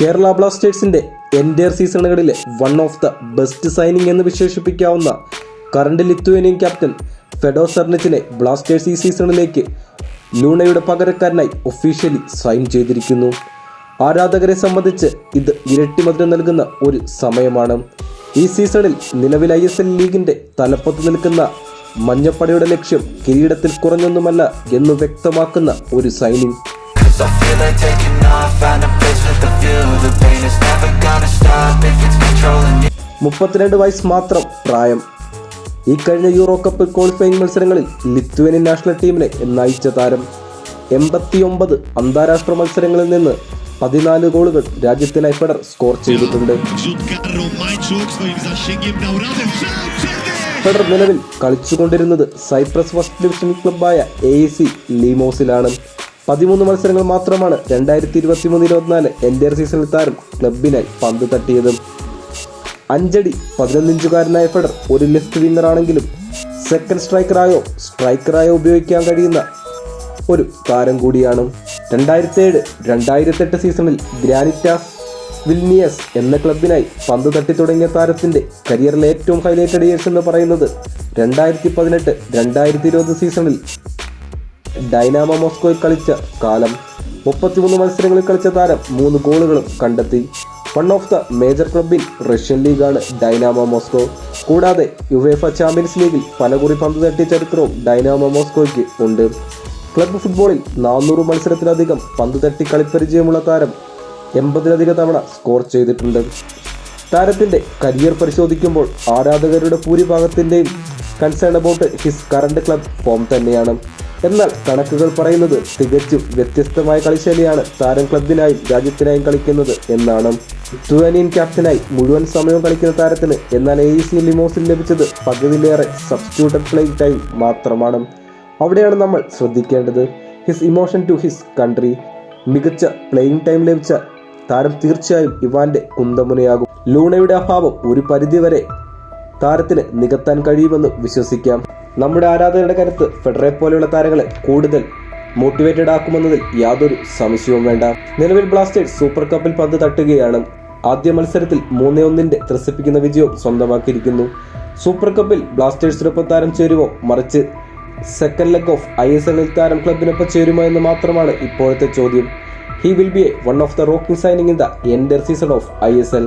കേരള ബ്ലാസ്റ്റേഴ്സിന്റെ entire സീസണുകളിലെ one of the best signing എന്ന് വിശേഷിപ്പിക്കാവുന്ന കറണ്ട് ലിത്വേനിയൻ ക്യാപ്റ്റൻ ഫെഡോ സെർണിച്ചിനെ ബ്ലാസ്റ്റേഴ്സ് ഈ സീസണിലേക്ക് ലൂണയുടെ പകരക്കാരനായി ഒഫീഷ്യലി സൈൻ ചെയ്തിരിക്കുന്നു. ആരാധകരെ സംബന്ധിച്ച് ഇത് ഇരട്ടി മധുരം നൽകുന്ന ഒരു സമയമാണ്. ഈ സീസണിൽ നിലവിൽ ഐ എസ് എൽ ലീഗിന്റെ തലപ്പത്ത് നിൽക്കുന്ന മഞ്ഞപ്പടയുടെ ലക്ഷ്യം കിരീടത്തിൽ കുറഞ്ഞൊന്നുമല്ല എന്ന് വ്യക്തമാക്കുന്ന ഒരു signing I feel like taking off Find a place with a view. The pain is never gonna stop If it's controlling you. മുപ്പത്തിരണ്ട് വയസ്സ് മാത്രം പ്രായം. ഈ കഴിഞ്ഞ യൂറോ കപ്പ് ക്വാളിഫയിങ് മത്സരങ്ങളിൽ ലിത്വേനിയൻ നാഷണൽ ടീമിനെ നയിച്ച താരം. എൺപത്തിയൊമ്പത് അന്താരാഷ്ട്ര മത്സരങ്ങളിൽ നിന്ന് പതിനാല് ഗോളുകൾ രാജ്യത്തിനായി ഫെഡർ സ്കോർ ചെയ്തിട്ടുണ്ട്! ഫെഡർ നിലവിൽ കളിച്ചുകൊണ്ടിരുന്നത് സൈപ്രസ് ഫസ്റ്റ് ഡിവിഷൻ ക്ലബ്ബായ എ സി ലീമോസിലാണ് പതിമൂന്ന് മത്സരങ്ങൾ മാത്രമാണ് രണ്ടായിരത്തി ഇരുപത്തി മൂന്ന് ഇരുപത്തിനാല് എന്റെ സീസണിൽ താരം ക്ലബിനായി പന്ത് തട്ടിയത്. അഞ്ചടി പതിനൊന്നിഞ്ചുകാരനായ ഫെഡർ ഒരു ലെഫ്റ്റ് വിങ്ങറാണെങ്കിലും സെക്കൻഡ് സ്ട്രൈക്കറായോ സ്ട്രൈക്കറായോ ഉപയോഗിക്കാൻ കഴിയുന്ന ഒരു താരം കൂടിയാണ്. രണ്ടായിരത്തി ഏഴ് രണ്ടായിരത്തെട്ട് സീസണിൽ ഗ്രാനിറ്റാസ് വിൽനിയസ് എന്ന ക്ലബിനായി പന്ത് തട്ടി തുടങ്ങിയ താരത്തിന്റെ കരിയറിലെ ഏറ്റവും ഹൈലൈറ്റഡ് ഇയേഴ്സ് എന്ന് പറയുന്നത് രണ്ടായിരത്തി പതിനെട്ട് രണ്ടായിരത്തി ഇരുപത് സീസണിൽ ഡൈനാമോ മോസ്കോയിൽ കളിച്ച കാലം മുപ്പത്തിമൂന്ന് മത്സരങ്ങളിൽ കളിച്ച താരം മൂന്ന് ഗോളുകളും കണ്ടെത്തി. വൺ ഓഫ് ദ മേജർ ക്ലബ്ബിൽ റഷ്യൻ ലീഗാണ് ഡൈനാമോ മോസ്കോ. കൂടാതെ യുവേഫ ചാമ്പ്യൻസ് ലീഗിൽ പലകുറി പന്ത് തട്ടിയ ചരിത്രവും ഡൈനാമോ മോസ്കോയ്ക്ക് ഉണ്ട്. ക്ലബ്ബ് ഫുട്ബോളിൽ നാനൂറ് മത്സരത്തിലധികം പന്ത് തട്ടി കളിപ്പരിചയമുള്ള താരം എൺപതിലധികം തവണ സ്കോർ ചെയ്തിട്ടുണ്ട്. താരത്തിന്റെ കരിയർ പരിശോധിക്കുമ്പോൾ ആരാധകരുടെ ഭൂരിഭാഗത്തിന്റെയും concern about his current club form തന്നെയാണ്. എന്നാൽ കണക്കുകൾ പറയുന്നത് തികച്ചും വ്യത്യസ്തമായ കളിശൈലിയാണ് താരം ക്ലബിനായും രാജ്യത്തിനായും കളിക്കുന്നത് എന്നാണ്. ലിത്വാനിയൻ ക്യാപ്റ്റനായി മുഴുവൻ സമയവും കളിക്കുന്ന താരത്തിന് എന്നാൽ എ സി ലിമോസിൽ ലഭിച്ചത് പകുതിയിലേറെ സബ്സ്റ്റിറ്റ്യൂട്ടഡ് പ്ലേ ടൈം മാത്രമാണ്. അവിടെയാണ് നമ്മൾ ശ്രദ്ധിക്കേണ്ടത്. His emotion to his country മികച്ച പ്ലേയിങ് ടൈം ലഭിച്ച താരം തീർച്ചയായും ഇവാന്റെ കുന്തമുനയാകും. ലൂണയുടെ അഭാവം ഒരു പരിധിവരെ താരത്തിന് നികത്താൻ കഴിയുമെന്ന് വിശ്വസിക്കാം. നമ്മുടെ ആരാധകരുടെ കരുത്ത് ഫെഡറെ പോലെയുള്ള താരങ്ങളെ കൂടുതൽ മോട്ടിവേറ്റഡ് ആക്കുമെന്നതിൽ യാതൊരു സംശയവും വേണ്ട. നിലവിൽ ബ്ലാസ്റ്റേഴ്സ് സൂപ്പർ കപ്പിൽ പന്ത് തട്ടുകയാണ്. ആദ്യ മത്സരത്തിൽ മൂന്നേ ഒന്നിന്റെ ത്രസിപ്പിക്കുന്ന വിജയവും സ്വന്തമാക്കിയിരിക്കുന്നു. സൂപ്പർ കപ്പിൽ ബ്ലാസ്റ്റേഴ്സിനൊപ്പം താരം ചേരുമോ മറിച്ച് second leg of I S എല്ലിൽ താരം ക്ലബിനൊപ്പം ചേരുമോ എന്ന് മാത്രമാണ് ഇപ്പോഴത്തെ ചോദ്യം. He will be a one of the rocking signing in the under season of I S L.